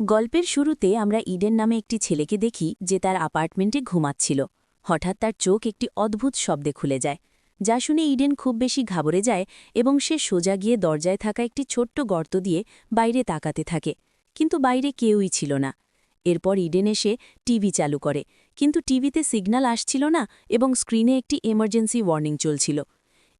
গল্পের শুরুতে আমরা ইডেন নামে একটি ছেলেকে দেখি যে তার অ্যাপার্টমেন্টে ঘুমাচ্ছিল। হঠাৎ তার চোখ একটি অদ্ভুত শব্দে খুলে যায়, যা শুনে ইডেন খুব বেশি ঘাবড়ে যায় এবং সে সোজা গিয়ে দরজায় থাকা একটি ছোট্ট গর্ত দিয়ে বাইরে তাকাতে থাকে। কিন্তু বাইরে কেউই ছিল না। এরপর ইডেন এসে টিভি চালু করে, কিন্তু টিভিতে সিগন্যাল আসছিল না এবং স্ক্রিনে একটি এমার্জেন্সি ওয়ার্নিং চলছিল।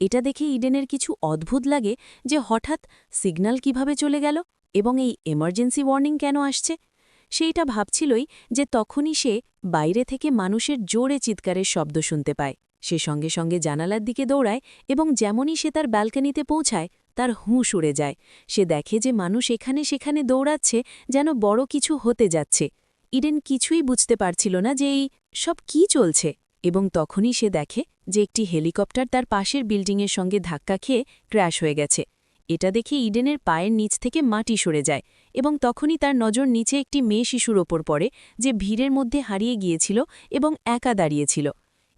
এটা দেখে ইডেনের কিছু অদ্ভুত লাগে যে হঠাৎ সিগন্যাল কীভাবে চলে গেল। এবং এই এমার্জেন্সি ওয়ার্নিং কেন আসছে? সেইটা ভাবছিলই যে তখনই সে বাইরে থেকে মানুষের জোরে চিৎকারের শব্দ শুনতে পায়। সে সঙ্গে সঙ্গে জানালার দিকে দৌড়ায় এবং যেমনই সে তার ব্যালকনিতে পৌঁছায়, তার হুঁশ উড়ে যায়। সে দেখে যে মানুষ এখানে সেখানে দৌড়াচ্ছে যেন বড় কিছু হতে যাচ্ছে। ইডেন কিছুই বুঝতে পারছিল না যে এই সব কি চলছে। এবং তখনই সে দেখে যে একটি হেলিকপ্টার তার পাশের বিল্ডিংয়ের সঙ্গে ধাক্কা খেয়ে ক্র্যাশ হয়ে গেছে। এটা দেখে ইডেনের পায়ের নিচ থেকে মাটি সরে যায় এবং তখনই তার নজর নিচে একটি মেয়ে শিশুর ওপর পড়ে, যে ভিড়ের মধ্যে হারিয়ে গিয়েছিল এবং একা দাঁড়িয়েছিল।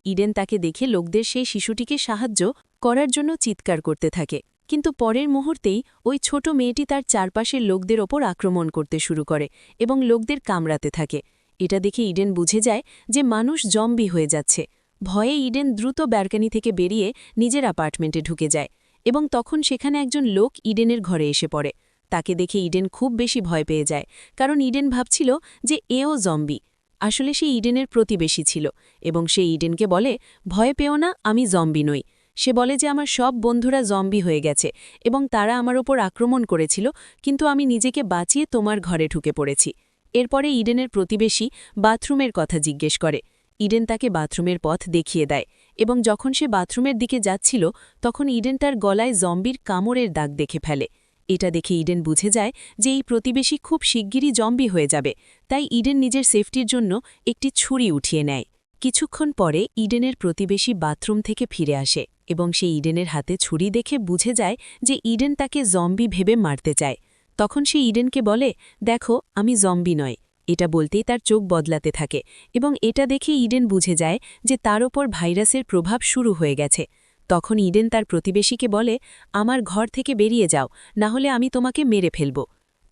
ইডেন তাকে দেখে লোকদের সেই শিশুটিকে সাহায্য করার জন্য চিৎকার করতে থাকে। কিন্তু পরের মুহূর্তেই ওই ছোট মেয়েটি তার চারপাশের লোকদের ওপর আক্রমণ করতে শুরু করে এবং লোকদের কামড়াতে থাকে। এটা দেখে ইডেন বুঝে যায় যে মানুষ জম্বি হয়ে যাচ্ছে। ভয়ে ইডেন দ্রুত ব্যারকানি থেকে বেরিয়ে নিজের অ্যাপার্টমেন্টে ঢুকে যায়। এবং তখন সেখানে একজন লোক ইডেনের ঘরে এসে পড়ে। তাকে দেখে ইডেন খুব বেশি ভয় পেয়ে যায়, কারণ ইডেন ভাবছিল যে এও জম্বি। আসলে সে ইডেনের প্রতিবেশী ছিল এবং সে ইডেনকে বলে, ভয় পেও না, আমি জম্বি নই। সে বলে যে, আমার সব বন্ধুরা জম্বি হয়ে গেছে এবং তারা আমার ওপর আক্রমণ করেছিল, কিন্তু আমি নিজেকে বাঁচিয়ে তোমার ঘরে ঢুকে পড়েছি। এরপরে ইডেনের প্রতিবেশী বাথরুমের কথা জিজ্ঞেস করে। ইডেন তাকে বাথরুমের পথ দেখিয়ে দেয়। এবং যখন সে বাথরুমের দিকে যাচ্ছিল, তখন ইডেন তার গলায় জম্বির কামড়ের দাগ দেখে ফেলে। এটা দেখে ইডেন বুঝে যায় যে এই প্রতিবেশী খুব শিগগিরই জম্বি হয়ে যাবে, তাই ইডেন নিজের সেফটির জন্য একটি ছুরি উঠিয়ে নেয়। কিছুক্ষণ পরে ইডেনের প্রতিবেশী বাথরুম থেকে ফিরে আসে এবং সে ইডেনের হাতে ছুরি দেখে বুঝে যায় যে ইডেন তাকে জম্বি ভেবে মারতে চায়। তখন সে ইডেনকে বলে, দেখো, আমি জম্বি নয়। এটা বলতেই তার চোখ বদলাতে থাকে এবং এটা দেখে ইডেন বুঝে যায় যে তার ওপর ভাইরাসের প্রভাব শুরু হয়ে গেছে। তখন ইডেন তার প্রতিবেশীকে বলে, আমার ঘর থেকে বেরিয়ে যাও, না হলে আমি তোমাকে মেরে ফেলব।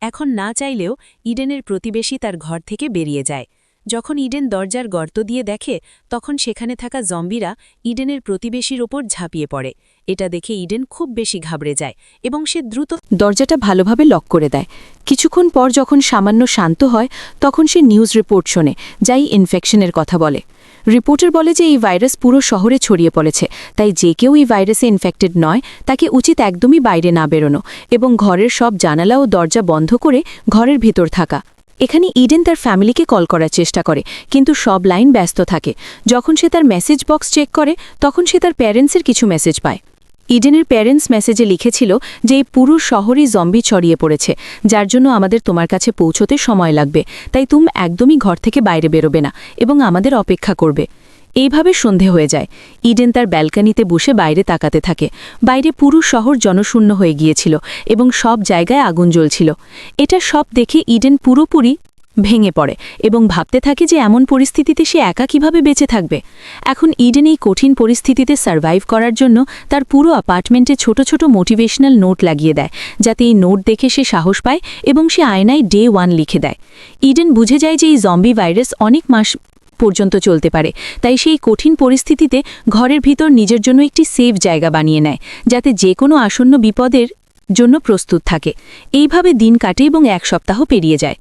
এখন না চাইলেও ইডেনের প্রতিবেশী তার ঘর থেকে বেরিয়ে যায়। যখন ইডেন দরজার গর্ত দিয়ে দেখে, তখন সেখানে থাকা জম্বিরা ইডেনের প্রতিবেশীর ওপর ঝাঁপিয়ে পড়ে। এটা দেখে ইডেন খুব বেশি ঘাবড়ে যায় এবং সে দ্রুত দরজাটা ভালোভাবে লক করে দেয়। কিছুক্ষণ পর যখন সামান্য শান্ত হয়, তখন সে নিউজ রিপোর্ট শোনে, যাই ইনফেকশনের কথা বলে। রিপোর্টার বলে যে এই ভাইরাস পুরো শহরে ছড়িয়ে পড়েছে, তাই যে কেউ এই ভাইরাসে ইনফেক্টেড নয়, তাকে উচিত একদমই বাইরে না বেরোনো এবং ঘরের সব জানালা ও দরজা বন্ধ করে ঘরের ভিতর থাকা। এখানে ইডেন তার ফ্যামিলিকে কল করার চেষ্টা করে, কিন্তু সব লাইন ব্যস্ত থাকে। যখন সে তার মেসেজ বক্স চেক করে, তখন সে তার প্যারেন্টসের কিছু মেসেজ পায়। ইডেনের প্যারেন্টস মেসেজে লিখেছিল যে, এই পুরো শহরই জম্বি ছড়িয়ে পড়েছে, যার জন্য আমাদের তোমার কাছে পৌঁছতে সময় লাগবে। তাই তুমি একদমই ঘর থেকে বাইরে বেরোবে না এবং আমাদের অপেক্ষা করবে। এইভাবে সন্ধে হয়ে যায়। ইডেন তার ব্যালকানিতে বসে বাইরে তাকাতে থাকে। বাইরে পুরো শহর জনশূন্য হয়ে গিয়েছিল এবং সব জায়গায় আগুন জ্বলছিল। এটা সব দেখে ইডেন পুরোপুরি ভেঙে পড়ে এবং ভাবতে থাকে যে এমন পরিস্থিতিতে সে একা কীভাবে বেঁচে থাকবে। এখন ইডেন এই কঠিন পরিস্থিতিতে সার্ভাইভ করার জন্য তার পুরো অ্যাপার্টমেন্টে ছোট ছোট মোটিভেশনাল নোট লাগিয়ে দেয়, যাতে এই নোট দেখে সে সাহস পায় এবং সে আয়নায় ডে ওয়ান লিখে দেয়। ইডেন বুঝে যায় যে এই জম্বি ভাইরাস অনেক মাস পর্যন্ত চলতে পারে। তাই সেই কঠিন পরিস্থিতিতে ঘরের ভিতর নিজের জন্য একটি সেফ জায়গা বানিয়ে নেয়, যাতে যে কোনো আসন্ন বিপদের জন্য প্রস্তুত থাকে। এইভাবে দিন কাটে এবং এক সপ্তাহ পেরিয়ে যায়।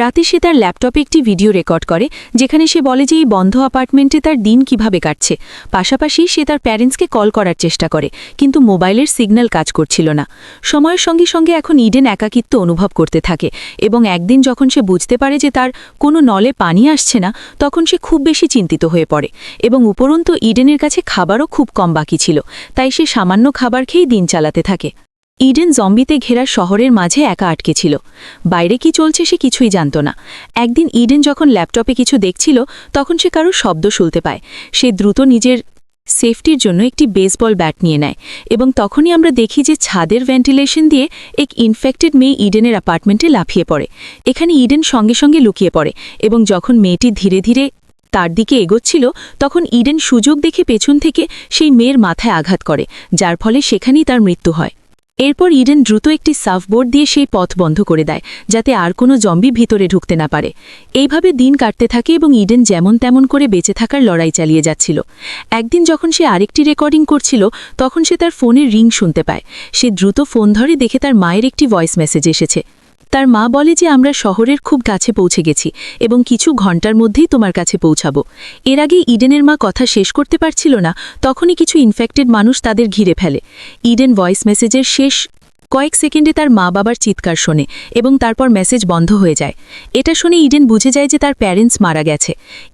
রাতে সে তার ল্যাপটপে একটি ভিডিও রেকর্ড করে, যেখানে সে বলে যে এই বন্ধ অ্যাপার্টমেন্টে তার দিন কীভাবে কাটছে। পাশাপাশি সে তার প্যারেন্টসকে কল করার চেষ্টা করে, কিন্তু মোবাইলের সিগন্যাল কাজ করছিল না। সময়ের সঙ্গে সঙ্গে এখন ইডেন একাকিত্ব অনুভব করতে থাকে এবং একদিন যখন সে বুঝতে পারে যে তার কোনো নলে পানি আসছে না, তখন সে খুব বেশি চিন্তিত হয়ে পড়ে এবং উপরন্তু ইডেনের কাছে খাবারও খুব কম বাকি ছিল, তাই সে সামান্য খাবার খেয়েই দিন চালাতে থাকে। ইডেন জম্বিতে ঘেরা শহরের মাঝে একা আটকে ছিল। বাইরে কি চলছে সে কিছুই জানত না। একদিন ইডেন যখন ল্যাপটপে কিছু দেখছিল, তখন সে কারও শব্দ শুনতে পায়। সে দ্রুত নিজের সেফটির জন্য একটি বেসবল ব্যাট নিয়ে নেয় এবং তখনই আমরা দেখি যে ছাদের ভেন্টিলেশন দিয়ে এক ইনফেক্টেড মেয়ে ইডেনের অ্যাপার্টমেন্টে লাফিয়ে পড়ে। এখানে ইডেন সঙ্গে সঙ্গে লুকিয়ে পড়ে এবং যখন মেয়েটি ধীরে ধীরে তার দিকে এগোচ্ছিল, তখন ইডেন সুযোগ দেখে পেছন থেকে সেই মেয়ের মাথায় আঘাত করে, যার ফলে সেখানেই তার মৃত্যু হয়। এরপর ইডেন দ্রুত একটি সাফবোর্ড দিয়ে সেই পথ বন্ধ করে দেয়, যাতে আর কোনো জম্বি ভিতরে ঢুকতে না পারে। এইভাবে দিন কাটতে থাকে এবং ইডেন যেমন তেমন করে বেঁচে থাকার লড়াই চালিয়ে যাচ্ছিল। একদিন যখন সে আরেকটি রেকর্ডিং করছিল, তখন সে তার ফোনের রিং শুনতে পায়। সে দ্রুত ফোন ধরে দেখে তার মায়ের একটি ভয়েস মেসেজ এসেছে। তার মা বলে যে আমরা শহরের খুব কাছে পৌঁছে গেছি এবং কিছু ঘণ্টার মধ্যেই তোমার কাছে পৌঁছাবো। এর আগে ইডেনের মা কথা শেষ করতে পারছিল না, তখনই কিছু ইনফেক্টেড মানুষ তাদের ঘিরে ফেলে। ইডেন ভয়েস মেসেজের শেষ কয়েক সেকেন্ডে তার মা বাবার চিৎকার শোনে এবং তারপর মেসেজ বন্ধ হয়ে যায়। এটা শুনে ইডেন বুঝে যায় যে তার প্যারেন্টস মারা গেছে।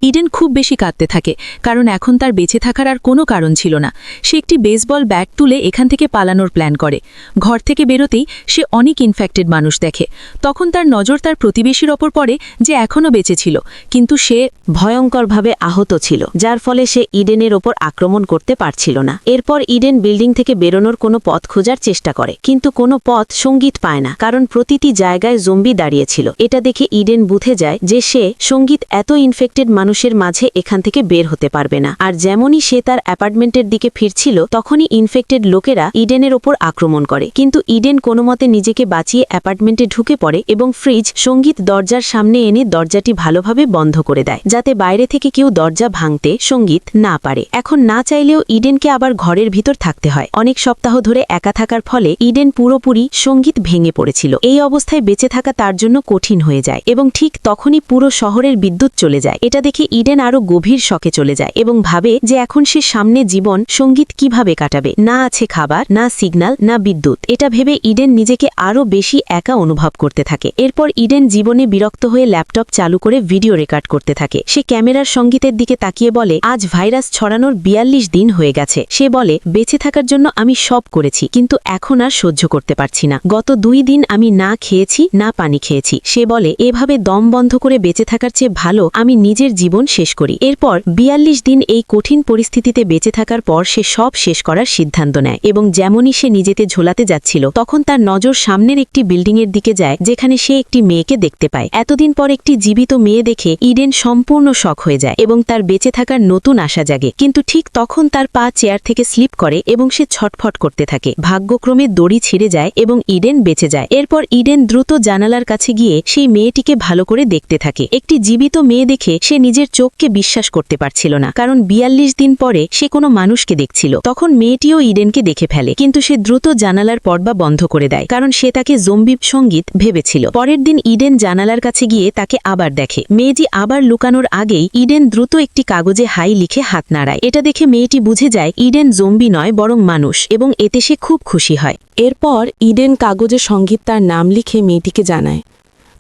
ইডেন খুব বেশি কাঁদতে থাকে, কারণ এখন তার বেঁচে থাকার আর কোনো কারণ ছিল না। সে একটি বেসবল ব্যাট তুলে এখান থেকে পালানোর প্ল্যান করে। ঘর থেকে বেরোতেই সে অনেক ইনফেক্টেড মানুষ দেখে। তখন তার নজর তার প্রতিবেশীর ওপর পড়ে যে এখনও বেঁচে ছিল, কিন্তু সে ভয়ঙ্করভাবে আহত ছিল, যার ফলে সে ইডেনের ওপর আক্রমণ করতে পারছিল না। এরপর ইডেন বিল্ডিং থেকে বেরোনোর কোনো পথ খোঁজার চেষ্টা করে, কিন্তু কোনো পথ সংগীত পায় না, কারণ প্রতিটি জায়গায় জম্বি দাঁড়িয়েছিল। এটা দেখে ইডেন বুঝে যায় যে সে সংগীত এত ইনফেক্টেড মানুষের মাঝে এখান থেকে বের হতে পারবে না। আর যেমনই সে তার অ্যাপার্টমেন্টের দিকে ফিরছিল, তখনই ইনফেক্টেড লোকেরা ইডেনের ওপর আক্রমণ করে। কিন্তু ইডেন কোনো মতে নিজেকে বাঁচিয়ে অ্যাপার্টমেন্টে ঢুকে পড়ে এবং ফ্রিজ, সংগীত দরজার সামনে এনে দরজাটি ভালোভাবে বন্ধ করে দেয়, যাতে বাইরে থেকে কেউ দরজা ভাঙতে সংগীত না পারে। এখন না চাইলেও ইডেনকে আবার ঘরের ভিতর থাকতে হয়। অনেক সপ্তাহ ধরে একা থাকার ফলে ইডেন পুরোপুরি সংগীত ভেঙে পড়েছিল। এই অবস্থায় বেঁচে থাকা তার জন্য কঠিন হয়ে যায় এবং ঠিক তখনই পুরো শহরের বিদ্যুৎ চলে যায়। এটা দেখে ইডেন আরও গভীর শকে চলে যায় এবং ভাবে যে এখন সে সামনে জীবন, সংগীত কীভাবে কাটাবে? না আছে খাবার, না সিগন্যাল না বিদ্যুৎ। এটা ভেবে ইডেন নিজেকে আরও বেশি একা অনুভব করতে থাকে। এরপর ইডেন জীবনে বিরক্ত হয়ে ল্যাপটপ চালু করে ভিডিও রেকর্ড করতে থাকে। সে ক্যামেরার সঙ্গীতের দিকে তাকিয়ে বলে, আজ ভাইরাস ছড়ানোর বিয়াল্লিশ দিন হয়ে গেছে। সে বলে, বেঁচে থাকার জন্য আমি সব করেছি, কিন্তু এখন আর সহ্য করতে পারছি না। গত দুই দিন আমি না খেয়েছি, না পানি খেয়েছি। সে বলে, এভাবে দম বন্ধ করে বেঁচে থাকার চেয়ে ভালো, আমি নিজের জীবন শেষ করি। এরপর বিয়াল্লিশ দিন এই কঠিন পরিস্থিতিতে বেঁচে থাকার পর সে সব শেষ করার সিদ্ধান্ত নেয় এবং যেমনই সে নিজেতে ঝোলাতে যাচ্ছিল, তখন তার নজর সামনের একটি বিল্ডিংয়ের দিকে যায়, যেখানে সে একটি মেয়েকে দেখতে পায়। এতদিন পর একটি জীবিত মেয়ে দেখে ইডেন সম্পূর্ণ শখ হয়ে যায় এবং তার বেঁচে থাকার নতুন আশা জাগে। কিন্তু ঠিক তখন তার পা চেয়ার থেকে স্লিপ করে এবং সে ছটফট করতে থাকে। ভাগ্যক্রমে দড়ি ছিঁড়ে যায়। এবং ইডেন বেঁচে যায়। এরপর ইডেন দ্রুত জানালার কাছে গিয়ে সেই মেয়েটিকে ভালো করে দেখতে থাকে। একটি জীবিত মেয়ে দেখে সে নিজের চোখকে বিশ্বাস করতে পারছিল না, কারণ বিয়াল্লিশ দিন পরে সে কোনো মানুষকে দেখছিল। তখন মেয়েটিও ইডেনকে দেখে ফেলে, কিন্তু সে দ্রুত জানালার পর্বা বন্ধ করে দেয়, কারণ সে তাকে জম্বিব সংগীত ভেবেছিল। পরের দিন ইডেন জানালার কাছে গিয়ে তাকে আবার দেখে। মেয়েটি আবার লুকানোর আগেই ইডেন দ্রুত একটি কাগজে হাই লিখে হাত নাড়ায়। এটা দেখে মেয়েটি বুঝে যায়, ইডেন জম্বি নয়, বরং মানুষ, এবং এতে সে খুব খুশি হয়। এরপর ইডেন কাগজে সংগীত তার নাম লিখে মেয়েটিকে জানায়।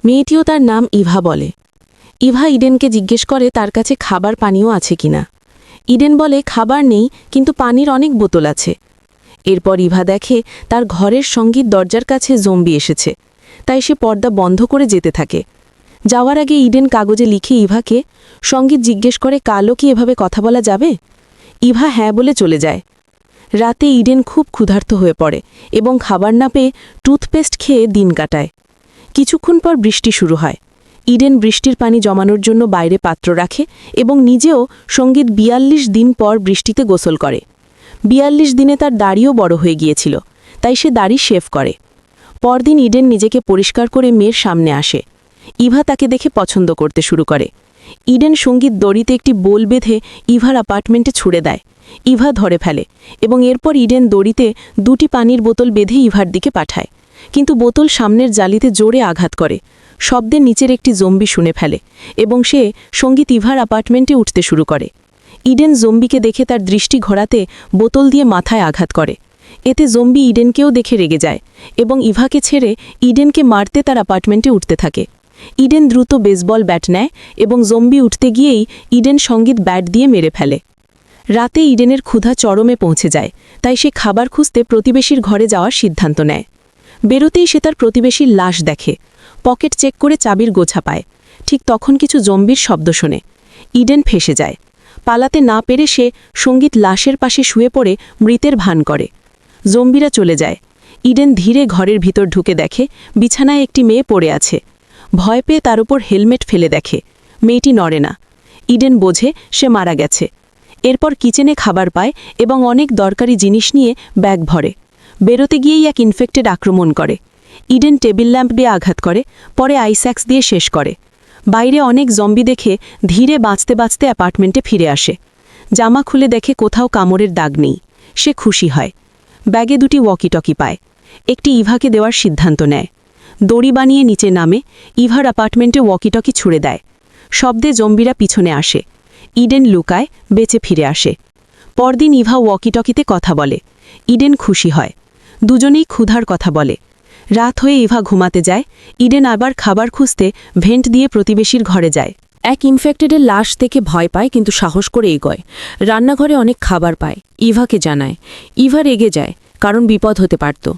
মেয়েটিও তার নাম ইভা বলে। ইভা ইডেনকে জিজ্ঞেস করে তার কাছে খাবার পানীয় আছে কিনা। ইডেন বলে, খাবার নেই, কিন্তু পানির অনেক বোতল আছে। এরপর ইভা দেখে তার ঘরের সংগীত দরজার কাছে জম্বি এসেছে, তাই সে পর্দা বন্ধ করে যেতে থাকে। যাওয়ার আগে ইডেন কাগজে লিখে ইভাকে সংগীত জিজ্ঞেস করে, কালও কি এভাবে কথা বলা যাবে? ইভা হ্যাঁ বলে চলে যায়। রাতে ইডেন খুব ক্ষুধার্ত হয়ে পড়ে এবং খাবার না পেয়ে টুথপেস্ট খেয়ে দিন কাটায়। কিছুক্ষণ পর বৃষ্টি শুরু হয়। ইডেন বৃষ্টির পানি জমানোর জন্য বাইরে পাত্র রাখে এবং নিজেও সংগীত বিয়াল্লিশ দিন পর বৃষ্টিতে গোসল করে। বিয়াল্লিশ দিনে তার দাড়িও বড় হয়ে গিয়েছিল, তাই সে দাড়ি শেভ করে। পরদিন ইডেন নিজেকে পরিষ্কার করে মেয়ের সামনে আসে। ইভা তাকে দেখে পছন্দ করতে শুরু করে। ইডেন সংগীত দড়িতে একটি বোল বেঁধে ইভার অ্যাপার্টমেন্টে ছুড়ে দেয়। ইভা ধরে ফেলে এবং এরপর ইডেন দড়িতে দুটি পানির বোতল বেঁধে ইভার দিকে পাঠায়। কিন্তু বোতল সামনের জালিতে জোরে আঘাত করে। শব্দের নিচের একটি জম্বি শুনে ফেলে এবং সে সংগীত ইভার অ্যাপার্টমেন্টে উঠতে শুরু করে। ইডেন জম্বিকে দেখে তার দৃষ্টি ঘোরাতে বোতল দিয়ে মাথায় আঘাত করে। এতে জম্বি ইডেনকেও দেখে রেগে যায় এবং ইভাকে ছেড়ে ইডেনকে মারতে তার অ্যাপার্টমেন্টে উঠতে থাকে। ইডেন দ্রুত বেসবল ব্যাট নেয় এবং জম্বি উঠতে গিয়েই ইডেন সংগীত ব্যাট দিয়ে মেরে ফেলে। রাতে ইডেনের ক্ষুধা চরমে পৌঁছে যায়, তাই সে খাবার খুঁজতে প্রতিবেশীর ঘরে যাওয়ার সিদ্ধান্ত নেয়। বেরোতেই সে তার প্রতিবেশীর লাশ দেখে, পকেট চেক করে চাবির গোছা পায়। ঠিক তখন কিছু জম্বির শব্দ শোনে। ইডেন ফেসে যায়। পালাতে না পেরে সে সংগীত লাশের পাশে শুয়ে পড়ে মৃতের ভান করে। জম্বিরা চলে যায়। ইডেন ধীরে ঘরের ভিতর ঢুকে দেখে, বিছানায় একটি মেয়ে পড়ে আছে। ভয় পেয়ে তার উপর হেলমেট ফেলে দেখে, মেয়েটি নড়ে না। ইডেন বোঝে সে মারা গেছে। এরপর কিচেনে খাবার পায় এবং অনেক দরকারি জিনিস নিয়ে ব্যাগ ভরে। বেরোতে গিয়েই এক ইনফেক্টেড আক্রমণ করে। ইডেন টেবিল ল্যাম্প দিয়ে আঘাত করে, পরে আইস্যাক্স দিয়ে শেষ করে। বাইরে অনেক জম্বি দেখে ধীরে বাঁচতে বাঁচতে অ্যাপার্টমেন্টে ফিরে আসে। জামা খুলে দেখে কোথাও কামড়ের দাগ নেই। সে খুশি হয়। ব্যাগে দুটি ওয়াকিটকি পায়। একটি ইভাকে দেওয়ার সিদ্ধান্ত নেয়। দড়ি বানিয়ে নিচে নামে, ইভার অ্যাপার্টমেন্টে ওয়াকিটকি ছুড়ে দেয়। শব্দে জম্বিরা পিছনে আসে। ইডেন লুকায় বেঁচে ফিরে আসে। পরদিন ইভা ওয়াকিটকিতে কথা বলে। ইডেন খুশি হয়। দুজনেই ক্ষুধার কথা বলে। রাত হয়ে ইভা ঘুমাতে যায়। ইডেন আবার খাবার খুঁজতে ভেন্ট দিয়ে প্রতিবেশীর ঘরে যায়। এক ইনফেক্টেডের লাশ থেকে ভয় পায় কিন্তু সাহস করে এগোয়। রান্নাঘরে অনেক খাবার পায়। ইভাকে জানায়। ইভা রেগে যায়, কারণ বিপদ হতে পারত।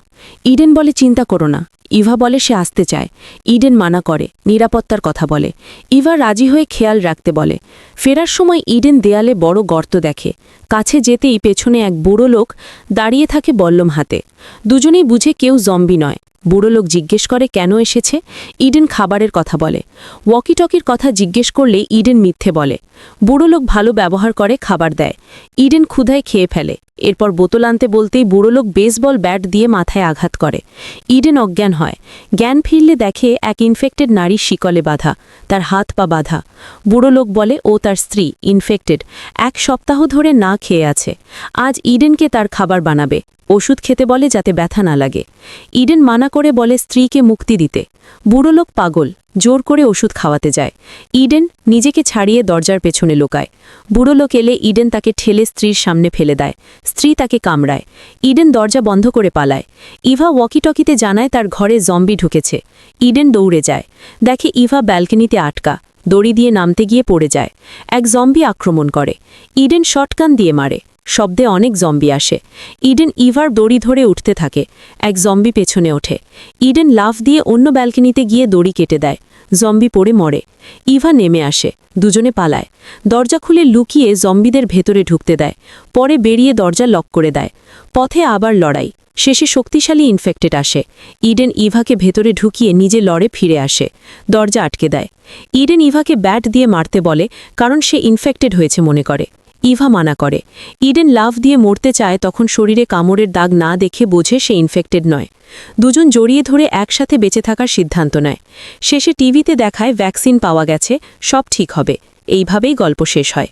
ইডেন বলে, চিন্তা করো না। ইভা বলে সে আসতে চায়। ইডেন মানা করে, নিরাপত্তার কথা বলে। ইভা রাজি হয়ে খেয়াল রাখতে বলে। ফেরার সময় ইডেন দেয়ালে বড় গর্ত দেখে। কাছে যেতেই পেছনে এক বুড়ো লোক দাঁড়িয়ে থাকে বল্লম হাতে। দুজনেই বুঝে কেউ জম্বি নয়। বুড়ো লোক জিজ্ঞেস করে, কেন এসেছে? ইডেন খাবারের কথা বলে। ওয়াকিটকির কথা জিজ্ঞেস করলে ইডেন মিথ্যে বলে। বুড়ো লোক ভালো ব্যবহার করে খাবার দেয়। ইডেন ক্ষুধায় খেয়ে ফেলে। এরপর বোতল আনতে বলতেই বুড়ো লোক বেসবল ব্যাট দিয়ে মাথায় আঘাত করে। ইডেন অজ্ঞান হয়। জ্ঞান ফিরলে দেখে এক ইনফেক্টেড নারী শিকলে বাধা, তার হাত পা বাধা। বুড়ো লোক বলে, ও তার স্ত্রী ইনফেক্টেড এক সপ্তাহ ধরে না খেয়ে আছে। আজ ইডেনকে তার খাবার বানাবে। ওষুধ খেতে বলে যাতে ব্যথা না লাগে। ইডেন মানা করে বলে স্ত্রীকে মুক্তি দিতে। বুড়ো লোক পাগল, জোর করে ওষুধ খাওয়াতে যায়। ইডেন নিজেকে ছাড়িয়ে দরজার পেছনে লোকায়। বুড়ো লোক এলে ইডেন তাকে ঠেলে স্ত্রীর সামনে ফেলে দেয়। স্ত্রী তাকে কামড়ায়। ইডেন দরজা বন্ধ করে পালায়। ইভা ওয়াকিটকিতে জানায় তার ঘরে জম্বি ঢুকেছে। ইডেন দৌড়ে যায়। দেখে ইভা ব্যালকনিতে আটকা। দড়ি দিয়ে নামতে গিয়ে পড়ে যায়। এক জম্বি আক্রমণ করে। ইডেন শটগান দিয়ে মারে। শব্দে অনেক জম্বি আসে। ইডেন ইভার দড়ি ধরে উঠতে থাকে। এক জম্বি পেছনে ওঠে। ইডেন লাফ দিয়ে অন্য ব্যালকনিতে গিয়ে দড়ি কেটে দেয়। জম্বি পড়ে মরে। ইভা নেমে আসে। দুজনে পালায়। দরজা খুলে লুকিয়ে জম্বিদের ভেতরে ঢুকতে দেয়। পরে বেরিয়ে দরজা লক করে দেয়। পথে আবার লড়াই। শেষে শক্তিশালী ইনফেক্টেড আসে। ইডেন ইভাকে ভেতরে ঢুকিয়ে নিজে লড়ে ফিরে আসে। দরজা আটকে দেয়। ইডেন ইভাকে ব্যাট দিয়ে মারতে বলে কারণ সে ইনফেক্টেড হয়েছে মনে করে। ইভা মানা করে। ইডেন লাভ দিয়ে মরতে চায় তখন শরীরে কামড়ের দাগ না দেখে বোঝে সে ইনফেক্টেড নয়। দুজন জড়িয়ে ধরে একসাথে বেঁচে থাকার সিদ্ধান্ত নেয়। শেষে টিভিতে দেখায় ভ্যাকসিন পাওয়া গেছে, সব ঠিক হবে। এইভাবেই গল্প শেষ হয়।